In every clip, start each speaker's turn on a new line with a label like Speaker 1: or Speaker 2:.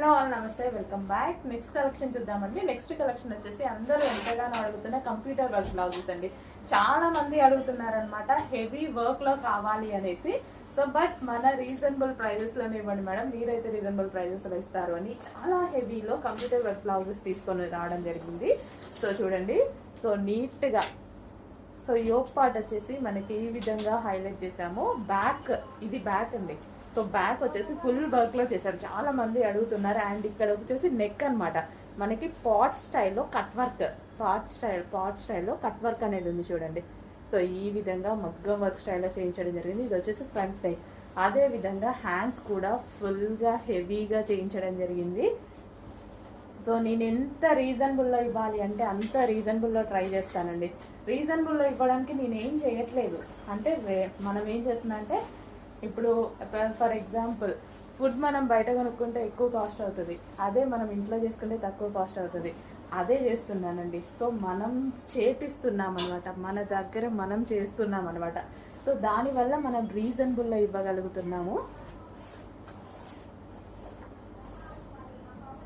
Speaker 1: Hello all namaste welcome back. Next collection చూద్దామండి. Next collection వచ్చేసి అందరూ ఎంతగానో అడుగుతున్న కంప్యూటర్ వర్క్ బ్లౌజెస్ అండి. చాలా మంది అడుగుతున్నారనమాట హెవీ వర్క్లో కావాలి అనేసి. సో బట్ మన రీజనబుల్ ప్రైజెస్లోనే ఇవ్వండి మేడం. మీరైతే రీజనబుల్ ప్రైజెస్లో ఇస్తారు అని చాలా హెవీలో కంప్యూటర్ వర్క్ బ్లౌజెస్ తీసుకొని రావడం జరిగింది. సో చూడండి. సో నీట్గా సో యోక్ పార్ట్ వచ్చేసి మనకి ఈ విధంగా హైలైట్ చేసాము బ్యాక్ ఇది బ్యాక్ అండి. సో బ్యాక్ వచ్చేసి ఫుల్ వర్క్లో చేశారు. చాలా మంది అడుగుతున్నారు. అండ్ ఇక్కడ వచ్చేసి నెక్ అన్నమాట. మనకి పాట్ స్టైల్లో cut work pot style pot స్టైల్లో కట్ వర్క్ అనేది ఉంది చూడండి. సో ఈ విధంగా మగ్గం వర్క్ స్టైల్లో చేయించడం జరిగింది. ఇది వచ్చేసి ఫ్రంట్ నెక్ అదే విధంగా హ్యాండ్స్ కూడా ఫుల్గా హెవీగా చేయించడం జరిగింది. సో నేను ఎంత రీజనబుల్లో ఇవ్వాలి అంటే అంత రీజనబుల్లో ట్రై చేస్తానండి. రీజనబుల్లో ఇవ్వడానికి నేను ఏం చేయట్లేదు. అంటే మనం ఏం చేస్తున్నామంటే ఇప్పుడు ఫర్ ఎగ్జాంపుల్ ఫుడ్ మనం బయట కొనుక్కుంటే ఎక్కువ కాస్ట్ అవుతుంది. అదే మనం ఇంట్లో చేసుకుంటే తక్కువ కాస్ట్ అవుతుంది. అదే చేస్తున్నానండి. సో మనం చేపిస్తున్నాం అనమాట మన దగ్గర మనం చేస్తున్నాం అనమాట సో దానివల్ల మనం రీజనబుల్లో ఇవ్వగలుగుతున్నాము.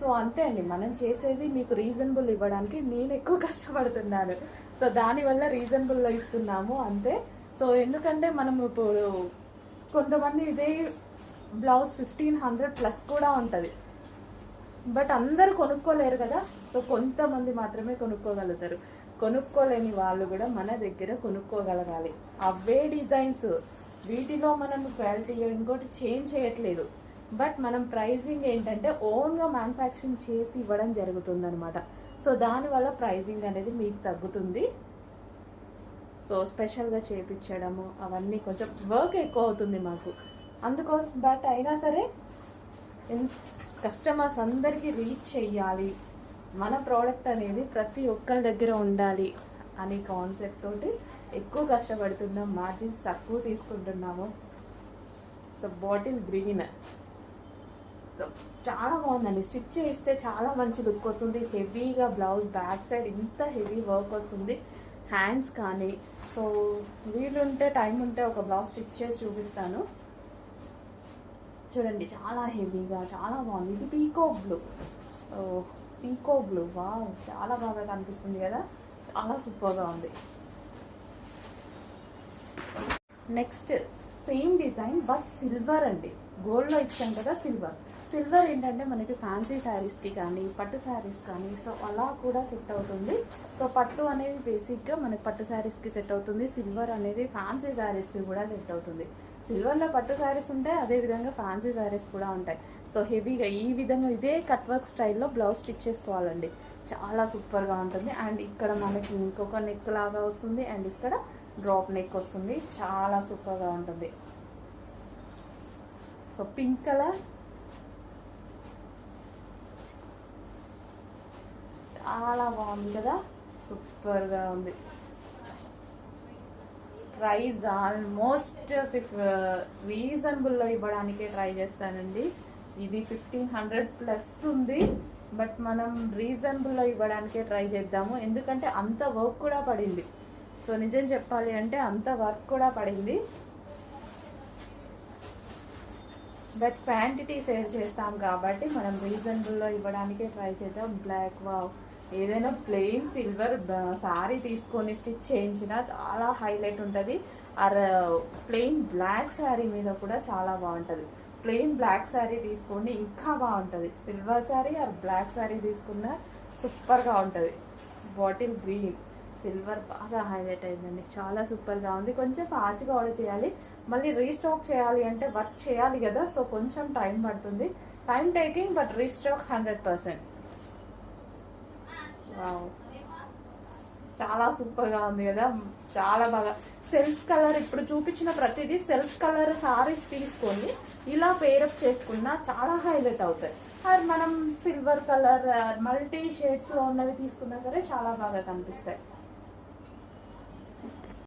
Speaker 1: సో అంతే అండి. మనం చేసేది మీకు రీజనబుల్ ఇవ్వడానికి నేను ఎక్కువ కష్టపడుతున్నాను. సో దానివల్ల రీజనబుల్లో ఇస్తున్నాము అంతే. సో ఎందుకంటే మనం ఇప్పుడు కొంతమంది ఇదే బ్లౌజ్ ఫిఫ్టీన్ హండ్రెడ్ ప్లస్ కూడా ఉంటుంది. బట్ అందరూ కొనుక్కోలేరు కదా. సో కొంతమంది మాత్రమే కొనుక్కోగలుగుతారు. కొనుక్కోలేని వాళ్ళు కూడా మన దగ్గర కొనుక్కోగలగాలి. అవే డిజైన్స్. వీటిలో మనం క్వాలిటీ ఇంకోటి చేంజ్ చేయట్లేదు. బట్ మనం ప్రైజింగ్ ఏంటంటే ఓన్గా మ్యానుఫ్యాక్చరింగ్ చేసి ఇవ్వడం జరుగుతుంది అనమాట సో దానివల్ల ప్రైజింగ్ అనేది మీకు తగ్గుతుంది. సో స్పెషల్గా చేపించడము అవన్నీ కొంచెం వర్క్ ఎక్కువ అవుతుంది మాకు. అందుకోసం బట్ అయినా సరే కస్టమర్స్ అందరికీ రీచ్ చెయ్యాలి. మన ప్రోడక్ట్ అనేది ప్రతి ఒక్కరి దగ్గర ఉండాలి అనే కాన్సెప్ట్ తోటి ఎక్కువ కష్టపడుతున్నాం మార్జిన్స్ తక్కువ తీసుకుంటున్నాము. So bottle green. చాలా బాగుందండి. స్టిచ్ చేస్తే చాలా మంచి లుక్ వస్తుంది. హెవీగా బ్లౌజ్ బ్యాక్ సైడ్ ఇంత హెవీ వర్క్ వస్తుంది. హ్యాండ్స్ కానీ సో వీలుంటే టైం ఉంటే ఒక బ్లౌజ్ స్టిచ్ చేసి చూపిస్తాను. చూడండి చాలా హెవీగా చాలా బాగుంది. ఇది పీకో బ్లూ పీకో బ్లూ వా చాలా బాగా కనిపిస్తుంది కదా. చాలా సూపర్గా ఉంది. Next same design but silver అండి. గోల్డ్లో ఇచ్చాం కదా సిల్వర్ సిల్వర్ ఏంటంటే మనకి ఫ్యాన్సీ శారీస్కి కానీ పట్టు శారీస్ కానీ సో అలా కూడా సెట్ అవుతుంది. సో పట్టు అనేది బేసిక్గా మనకి పట్టు శారీస్కి సెట్ అవుతుంది. సిల్వర్ అనేది ఫ్యాన్సీ శారీస్కి కూడా సెట్ అవుతుంది. సిల్వర్లో పట్టు శారీస్ ఉంటాయి అదే విధంగా ఫ్యాన్సీ శారీస్ కూడా ఉంటాయి. సో హెవీగా ఈ విధంగా ఇదే కట్ వర్క్ స్టైల్లో బ్లౌజ్ స్టిచ్ చేసుకోవాలండి. చాలా సూపర్గా ఉంటుంది. అండ్ ఇక్కడ మనకి ఇంకొక నెక్ లాగా వస్తుంది. అండ్ ఇక్కడ డ్రాప్ నెక్ వస్తుంది. చాలా సూపర్గా ఉంటుంది. సో పింక్ కలర్ చాలా బాగుంది కదా? సూపర్గా ఉంది. ప్రైస్ ఆల్మోస్ట్ రీజనబుల్లో ఇవ్వడానికే ట్రై చేస్తానండి. ఇది ఫిఫ్టీన్ హండ్రెడ్ ప్లస్ ఉంది. బట్ మనం రీజనబుల్లో ఇవ్వడానికే ట్రై చేద్దాము. ఎందుకంటే అంత వర్క్ కూడా పడింది. సో నిజం చెప్పాలి అంటే అంత వర్క్ కూడా పడింది. బట్ క్వాంటిటీ సేల్ చేస్తాం కాబట్టి మనం రీజనబుల్లో ఇవ్వడానికే ట్రై చేద్దాం. బ్లాక్ వావ్ ఏదైనా ప్లెయిన్ సిల్వర్ శారీ తీసుకొని స్టిచ్ చేయించినా చాలా హైలైట్ ఉంటుంది. ఆర్ ప్లెయిన్ బ్లాక్ శారీ మీద కూడా చాలా బాగుంటుంది. ప్లెయిన్ బ్లాక్ శారీ తీసుకోండి ఇంకా బాగుంటుంది. Silver sari or black sari తీసుకున్న సూపర్గా ఉంటుంది. బాటిల్ గ్రీన్ సిల్వర్ బాగా హైలైట్ అయిందండి. చాలా సూపర్గా ఉంది. కొంచెం ఫాస్ట్గా ఆర్డర్ చేయాలి. మళ్ళీ రీస్టాక్ చేయాలి అంటే వర్క్ చేయాలి కదా సో కొంచెం టైం పడుతుంది. Time taking but restock hundred percent చాలా సూపర్గా ఉంది కదా? చాలా బాగా. సెల్ఫ్ కలర్ ఇప్పుడు చూపించిన ప్రతిదీ సెల్ఫ్ కలర్ సారీస్ తీసుకొని ఇలా పేరప్ చేసుకున్నా చాలా హైలైట్ అవుతాయి. అది మనం సిల్వర్ కలర్ మల్టీ షేడ్స్లో ఉన్నవి తీసుకున్నా సరే చాలా బాగా కనిపిస్తాయి.